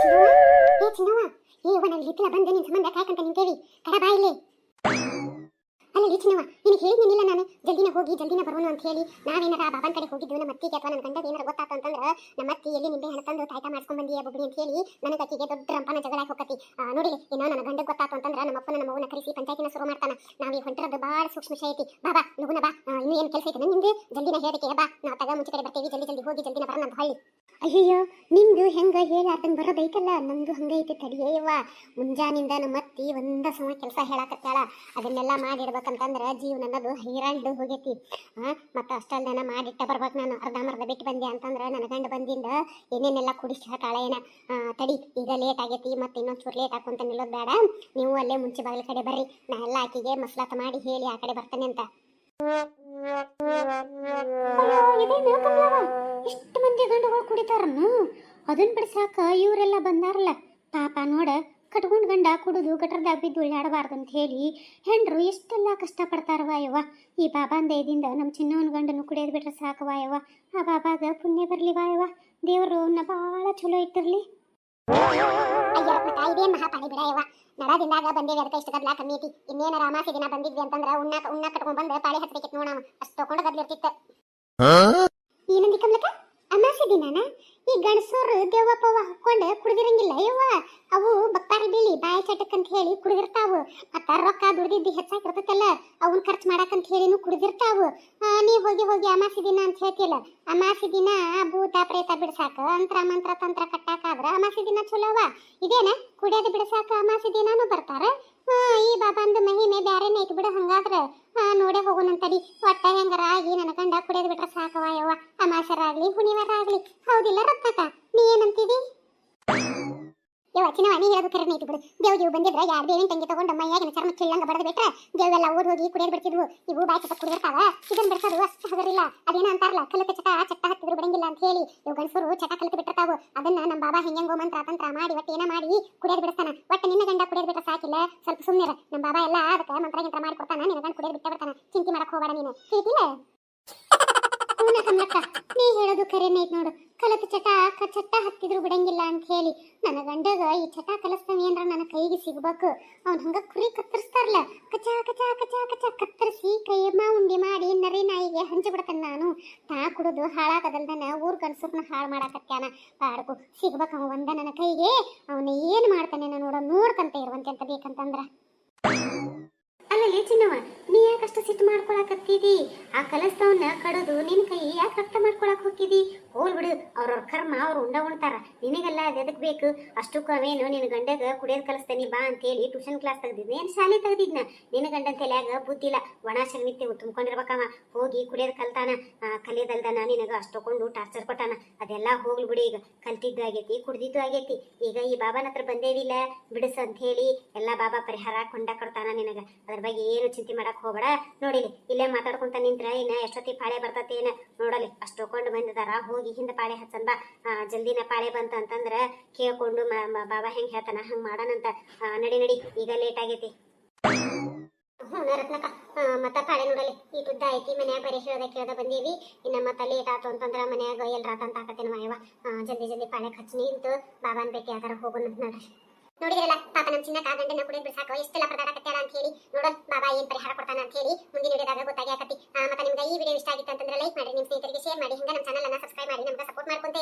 ಚಿನ್ನವ್ವ ಏ ಚಿನ್ನವ್ವ ಏ ಅವ್ವ ನಾನು ಹಿತ್ತಲ ಬಂದೆ ನಿನ್ ಸಂಬಂಧ ಕಾಯ್ಕಂತ ನಿಂತೇವಿ ಕಡ ಬಾ ಇಲ್ಲಿ ಅಲ್ಲ ಚಿನ್ನವ್ವ, ನಿನಗೆ ಹೇಳಿದ್ನಿಲ್ಲ ನಾನು. ಜಲ್ದಿನ ಹೋಗಿ, ಜಲ್ದಿನ ಬರೋಣ ಅಂತ ಹೇಳಿ ನಾವೇನಾರ ಆ ಬಾಬನ್ ಕಡೆ ಹೋಗಿದ್ದು, ನಮ್ಮ ಅತ್ತಿಗೆ ಅಥವಾ ನನ್ನ ಗಂಡಗೆ ಏನಾರ ಗೊತ್ತಾತ ಅಂತಂದ್ರೆ ನಮ್ಮ ಅತ್ತಿ ಎಲ್ಲಿ ನಿಂಬೆ ಹಣ ತಂದು ತಾಯ್ತ ಮಾಡ್ಕೊಂಡ್ ಬಂದಿ ಬುಬ್ಳಿ ಅಂತ ಹೇಳಿ ನನಗೆ ಅಕ್ಕಿಗೆ ದೊಡ್ಡ ರಂಪನ ಜಗಳ ಹೋಗತಿ ನೋಡಿ ಏನೋ ನನ್ನ ಗಂಡಗೆ ಗೊತ್ತಾತು ಅಂತಂದ್ರೆ ನಮ್ಮ ಅಪ್ಪನ ನಮ್ಮ ಅವ್ವನ ಕರೆಸಿ ಪಂಚಾಯತಿನ ಶುರು ಮಾಡ್ತಾನ. ನಾವು ಈ ಹೊಂಟರದ್ದು ಭಾಳ ಸೂಕ್ಷ್ಮ ವಿಷಯ ಐತಿ. ಬಾಬಾ, ನುಗುನ ಬಾ. ಇನ್ನೂ ಏನು ಕೆಲಸ ಐತೆ? ನಿಂದು? ಜಲ್ದಿನ ಹೇಳಕ್ಕೆ ಬಾ. ನಾವು ತಗ ಮುಂಚೆ ಕಡೆ ಬರ್ತೀವಿ. ಜಲ್ದಿ ಜಲ್ದಿ ಹೋಗಿ, ಜಲ್ದಿನ ಬರೋಣ ಅಂತ ಹೊಳ್ಳಿ. ಅಯ್ಯಯ್ಯೋ, ನಿಂದು ಹೆಂಗ ಹೇಳಾರ್ದಂಗೆ ಬರೋದೈತಲ್ಲ ನಮ್ದು ಹಂಗೈತಿ ತಡಿಯವ್ವ ಮುಂಜಾನಿಂದ ನಮ್ಮ ಅತ್ತಿ ಒಂದ ಸಮ ಕೆಲಸ ಹೇಳಾಕತ್ತಾಳ. ಅದನ್ನೆಲ್ಲ ಮಾಡಿಡ್ಬೇಕಂತಂದ್ರ ಜೀವನ ಅನ್ನೋದು ಹೈರಾಣಿಡು ಹೋಗೈತಿ. ಆ, ಮತ್ತ ಅಷ್ಟಲ್ದನ ಮಾಡಿಟ್ಟ ಬರ್ಬೇಕು ನಾನು. ಅರ್ಧ ಮರ್ಧ ಬಿಟ್ಟು ಬಂದೆ ಅಂತಂದ್ರ ನನ್ನ ಗಂಡ ಬಂದಿಂದ ಏನೇನೆಲ್ಲ ಕುಡಿಸಿ ಹಾಕಾಳ ಏನ ತಡಿ, ಈಗ ಲೇಟ್ ಆಗೈತಿ, ಮತ್ತೆ ಇನ್ನೊಂದ್ ಚೂರು ಲೇಟ್ ಹಾಕೊಂತ ನಿಲ್ಲೋದು ಬೇಡ. ನೀವು ಅಲ್ಲೇ ಮುಂಚೆ ಬಾಗಿಲ ಕಡೆ ಬರ್ರಿ. ನಾ ಎಲ್ಲ ಆಕಿಗೆ ಮಸಲಾತ ಮಾಡಿ ಹೇಳಿ ಆ ಕಡೆ ಬರ್ತಾನೆ ಅಂತ. ಕುಡಿತಾರನ್ನು? ಅದನ್ನ ಬಿಡ್ಸಾಕ ಇವರೆಲ್ಲ ಬಂದಾರಲ್ಲ. ಪಾಪ ನೋಡ ಕಟ್ಕೊಂಡು ಗಂಡ ಕುಡಿದು ಗಟರ್ದಾಗ ಬಿದ್ದು ಉಳ್ಳಾಡಬಾರ್ದು ಅಂತ ಹೇಳಿ ಹೆಂಡ್ರು ಎಷ್ಟೆಲ್ಲ ಕಷ್ಟಪಡ್ತಾರವ ಯವ್ವ. ಈ ಬಾಬಾ ದಯದಿಂದ ನಮ್ಮ ಚಿನ್ನವನ ಗಂಡನು ಕುಡಿಯೋದು ಬಿಟ್ರೆ ಸಾಕವ ಯವ್ವ. ಆ ಬಾಬಾಗ ಪುಣ್ಯ ಬರ್ಲಿ ಯವ್ವ. ದೇವರು ಅವನ್ನ ಭಾಳ ಚಲೋ ಇಟ್ಟಿರಲಿ. ಇದೇನ್ ಮಹಾಪಾಳಿ ಬಿಡ ಯವ್ವ. ನಡದಿಂದಾಗ ಬಂದೇವಿ ಅದಕ್ಕೆ ಇಷ್ಟು ಗದ್ಲ ಕಮ್ಮಿ ಐತಿ. ಇನ್ನೇನಾರ ಅಮಾಸೆ ದಿನ ಬಂದಿದ್ವಿ ಅಂತಂದ್ರ ಉಣ್ಣಾಕ ಉಣ್ಣ ಕಟ್ಕೊಂಡ್ ಬಂದು ಪಾಳಿ ಹತ್ಬೇಕಿತ್ತು ನೋಡವ ಅಷ್ಟು ತಗೊಂಡು ಗದ್ಲ ಇರ್ತಿತ್ತು. ಏನಂದಿ ಕಮಲಕ್ಕ? ಅಮಾಸೆ ದಿನಾನ ಈ ಗಣಸೋರು ದೆವ್ವ ಪವ್ವ ಹಾಕೊಂಡು ಕುಡಿದಿರಂಗಿಲ್ಲ. ಯವ್ವ, ಅವು ಬಕ್ತಾರಿ ಬೀಳಿ ಬಾಯಿ ಚಟಕ್ ಅಂತ ಹೇಳಿ ಕುಡ್ದಿರ್ತಾವು. ಮತ್ತ ರೊಕ್ಕ ದುಡ್ದಿದ್ದು ಹೆಚ್ಚಾಗಿರ್ತೈತಲ್ಲ, ಅವನ್ ಖರ್ಚು ಮಾಡಕಂತ ಹೇಳಿನೂ ಕುಡ್ದಿರ್ತಾವು. ನೀ ಹೋಗಿ ಹೋಗಿ ಅಮಾಸೆ ದಿನ ಅಂತ ಹೇಳ್ತಿಲ್ಲ ಅಮಾಸೆ ದಿನ ಭೂತ ಪ್ರೇತ ಬಿಡ್ಸಾಕ ಅಂತ್ರ ಮಂತ್ರ ತಂತ್ರ ಕಟ್ಟಾಕಾದ್ರ ಅಮಾಸೆ ದಿನ ಚಲೋವ ಇದೇನ? ಕುಡಿಯೋದು ಬಿಡ್ಸಾಕ ಅಮಾಸೆ ದಿನಾನು ಬರ್ತಾರ? ಈ ಬಾಬಾಂದು ಮಹಿಮೆ ಬ್ಯಾರೆನೇ ಐತಿ ಬಿಡು ಹಂಗಾದ್ರ. ನೋಡೇ ಹೋಗೋಣಂತಡಿ ಒಟ್ಟ ಹೆಂಗಾರ ಆಗಿ ನನ್ನ ಗಂಡ ಕುಡಿಯೋದು ಬಿಟ್ರೆ ಸಾಕವ. ಚಿನ್ನವ ನೀ ಹೇಳೋದು ಕರೆನೇ ಐತಿ ಬಿಡು. ಜೀವ್ ಬಂದಿದ್ರ ಯಾರು ಬೇವಿನ ತಂಗಿ ತಗೊಂಡು ಮೈಯಾಗಿನ ಚರ್ಮ ಚಿಲ್ಲಂಗ ಬಡದು ಬಿಟ್ರೆ ದೇವೆಲ್ಲ ಓಡ್ ಹೋಗಿ ಕುಡಿಯೋದು ಬಿಡ್ತಿದ್ವು. ಇವು ಬಾಯಿ ಚಟ ಕುಡಿದಿರ್ತಾವ. ಇದನ್ನ ಬಿಡ್ಸೋದು ಅಷ್ಟು ಹಗರಿಲ್ಲ. ಅದೇನ ಅಂತಾರಲ್ಲ ಕಲಕ ಚಟ ಚಟ ಹತ್ತಿದ್ರು ಬಿಡಂಗಿಲ್ಲ ಅಂತ ಹೇಳಿ ಇವು ಗಂಡಸರು ಚಟ ಕಲಿತು ಬಿಟ್ಟಿರ್ತಾವು. ಅದನ್ನ ನಮ್ಮ ಬಾಬಾ ಹೆಂಗೋ ಮಂತ್ರ ತಂತ್ರ ಮಾಡಿ, ಒಟ್ಟು ಏನ ಮಾಡಿ, ಕುಡಿಯೋದು ಬಿಡಿಸ್ತಾನ. ಒಟ್ಟು ನಿನ್ನ ಗಂಡ ಕುಡಿಯೋದು ಬಿಟ್ರೆ ಸಾಕಿಲ್ಲ. ಸ್ವಲ್ಪ ಸುಮ್ಮನೆ ನಮ್ಮ ಬಾಬಾ ಎಲ್ಲ ಅದಕ್ಕೆ ಮಂತ್ರ ಗಿಂತ್ರ ಮಾಡಿ ಕೊಡ್ತಾನ, ನಿನ್ನ ಗಂಡ ಕುಡಿಯೋದು ಬಿಟ್ಟೆ ಬಿಡ್ತಾನ. ಚಿಂತೆ ಮಾಡಕ್ ಹೋಗಬೇಡ ನೀನು. ತಿಳಿತಿಲ್ಲ ಹೂನ ನೀ ಹೇಳೋದು ಕರೆನೇ ಐತ್ ನೋಡು. ಕಲತ ಚಟ, ಕ ಚಟ್ಟ ಹತ್ತಿದ್ರು ಬಿಡಂಗಿಲ್ಲ ಅಂತ ಹೇಳಿ. ನನ್ನ ಗಂಡಗ ಈ ಚಟ ಕಲಿಸ್ತಾನೆ ಅಂದ್ರ ನನ್ನ ಕೈಗೆ ಸಿಗ್ಬೇಕು. ಅವ್ನ ಹಂಗ ಕುರಿ ಕತ್ತರಿಸ್ತಾರಲ್ಲ. ಕಚ ಕಚ ಕಚ ಕಚ ಕತ್ತರಿಸಿ ಕೈಯಮ್ಮ ಉಂಡಿ ಮಾಡಿ ನರಿ ನಾಯಿಗೆ ಹಂಚಿ ಬಿಡ್ತಾನೆ ನಾನು. ತಾ ಕುಡಿದು ಹಾಳಾಗದಲ್ದನ ಊರ್ ಗಂಡಸರ್ನ ಹಾಳು ಮಾಡಾಕತ್ಯಾನ. ಪಾಡ್ಕು, ಸಿಗ್ಬೇಕು ಅವ ಒಂದ ನನ್ನ ಕೈಗೆ. ಅವನ ಏನ್ ಮಾಡ್ತಾನೆ ನೋಡೋ, ನೋಡ್ಕಂತ ಇರುವಂತೆ ಅಂತ ಬೇಕಂತಂದ್ರ. ಚಿನ್ನವ, ನೀ ಯಾಕಷ್ಟು ಸಿಟ್ಟು ಮಾಡ್ಕೊಳಕತ್ತಿದಿ? ಆ ಕಲಸ್ತವನ್ನ ಕಡದು ನಿನ್ ಕೈ ಯಾಕೆ ರಕ್ತ ಮಾಡ್ಕೊಳಕ್ ಹೋಗಿದಿ ಹೋಲ್ ಬಿಡು, ಅವ್ರವ್ರ ಕರ್ಮ, ಅವ್ರು ಉಂಡ ಉಣ್ತಾರ. ನಿನಗೆಲ್ಲ ಎದಕ್ ಬೇಕು? ಅಷ್ಟಕ್ಕೂ ಅವೇನು ನಿನ್ನ ಗಂಡಗ ಕುಡಿಯೋದ್ ಕಲಸ್ತೇನಿ ಬಾ ಅಂತೇಳಿ ಟ್ಯೂಷನ್ ಕ್ಲಾಸ್ ತೆಗ್ದಿದ್ ಏನು ಶಾಲೆ ತೆಗ್ದಿದ್ನ? ನಿನ್ನ ಗಂಡನ ಬುದ್ಧಿ ಇಲ್ಲ. ಒಣ ನಿತ್ಯ ತುಂಬ್ಕೊಂಡಿರ್ಬೇಕವ. ಹೋಗಿ ಕುಡಿಯೋದ್ ಕಲ್ತಾನ. ಕಲಿಯೋದಲ್ದನ ನಿನಗ ಅಷ್ಟೊಂದು ಟಾರ್ಚರ್ ಕೊಟ್ಟಾನ. ಅದೆಲ್ಲ ಹೋಗ್ಲಿ ಬಿಡಿ ಈಗ. ಕಲ್ತಿದ್ದು ಆಗೈತಿ, ಕುಡ್ದಿದ್ದು ಆಗೈತಿ. ಈಗ ಈ ಬಾಬಾನ ಹತ್ರ ಬಂದೇವಿಲ್ಲ? ಬಿಡಸ ಅಂತ ಹೇಳಿ ಎಲ್ಲ ಬಾಬಾ ಪರಿಹಾರ ಕೊಂಡ ಕೊಡ್ತಾನ ನಿನಗ. ಅದ್ರ ಬಗ್ಗೆ ಏನು ಚಿಂತೆ ಮಾಡಕ್ ಹೋಗಬೇಡ. ನೋಡಿಲಿ ಇಲ್ಲೇ ಮಾತಾಡ್ಕೊಂತ ನಿಂತ್ರ ಇನ್ನ ಎಷ್ಟೊತ್ತಿ ಪಾಳೆ ಬರ್ತತಿ ಏನ ನೋಡಲಿ ಅಷ್ಟೊಕೊಂಡು ಬಂದಿದಾರ, ಹೋಗಿ ಹಿಂದೆ ಪಾಳೆ ಹಚ್ಚನ್ ಬಾ. ಜಲ್ದಿನ ಪಾಳೆ ಬಂತ ಅಂತಂದ್ರ ಕೇಳ್ಕೊಂಡು ಬಾಬಾ ಹೆಂಗ್ ಹೇಳ್ತಾನ, ಹಂಗ್ ಮಾಡನಂತ ನಡಿ ನಡಿ, ಈಗ ಲೇಟ್ ಆಗೈತಿ. ಹ್ಞೂ ರತ್ನಕ್ಕ ಮತ್ತ ಪಾಳೆ ನೋಡಲಿ ಈ ತುದ್ದ ಐತಿ, ಮನ್ಯಾಗ ಬರೀ ಹೇಳ್ದ ಕೇಳ್ದ ಬಂದೀವಿ. ಇನ್ನ ಮತ್ತ ಲೇಟ್ ಆತು ಅಂತಂದ್ರ ಮನ್ಯಾಗ ಎಲ್ರಾತ ಅಂತ ಆಕತ್ತೇನ ಮಾಯವ ಜಲ್ದಿ ಜಲ್ದಿ ಪಾಳೆ ಹಚ್ಚಿ ನಿಂತು, ಬಾಬಾನ್ ಭೇಟಿ ಆಗಾರ ಹೋಗೋಣ ನೋಡ್ರಿ. ನೋಡಿದ್ರಲ್ಲ ಪಾಪ ನಮ್ಮ ಚಿನ್ನ ಕಾಗಂಡನ ಕುಡಿದ್ ಬಿಡ್ಸಾಕ, ಎಷ್ಟೆಲ್ಲ ಪರದಾಡಕತ್ತಾಳ ಅಂತ ಹೇಳಿ. ನೋಡೋಣ ಬಾಬಾ ಏನ್ ಪರಿಹಾರ ಕೊಡ್ತಾನ ಅಂತ ಹೇಳಿ ಮುಂದಿನ ವಿಡಿಯೋದಾಗ ಗೊತ್ತಾಗಿ ಮತ್ತೆ ನಿಮ್ಗೆ ಈ ವಿಡಿಯೋ ಇಷ್ಟ ಆಗಿತ್ತು ಅಂತಂದ್ರೆ ಲೈಕ್ ಮಾಡಿ ನಿಮ್ಮ ಸ್ನೇಹಿತರಿಗೆ ಶೇರ್ ಮಾಡಿ, ಹಿಂಗ ನಮ್ಮ ಚಾನಲ್ ಅನ್ನ ಸಬ್ಸ್ಕ್ರೈಬ್ ಮಾಡಿ, ನಮ್ಗೆ ಸಪೋರ್ಟ್ ಮಾಡ್ಕೊಂತ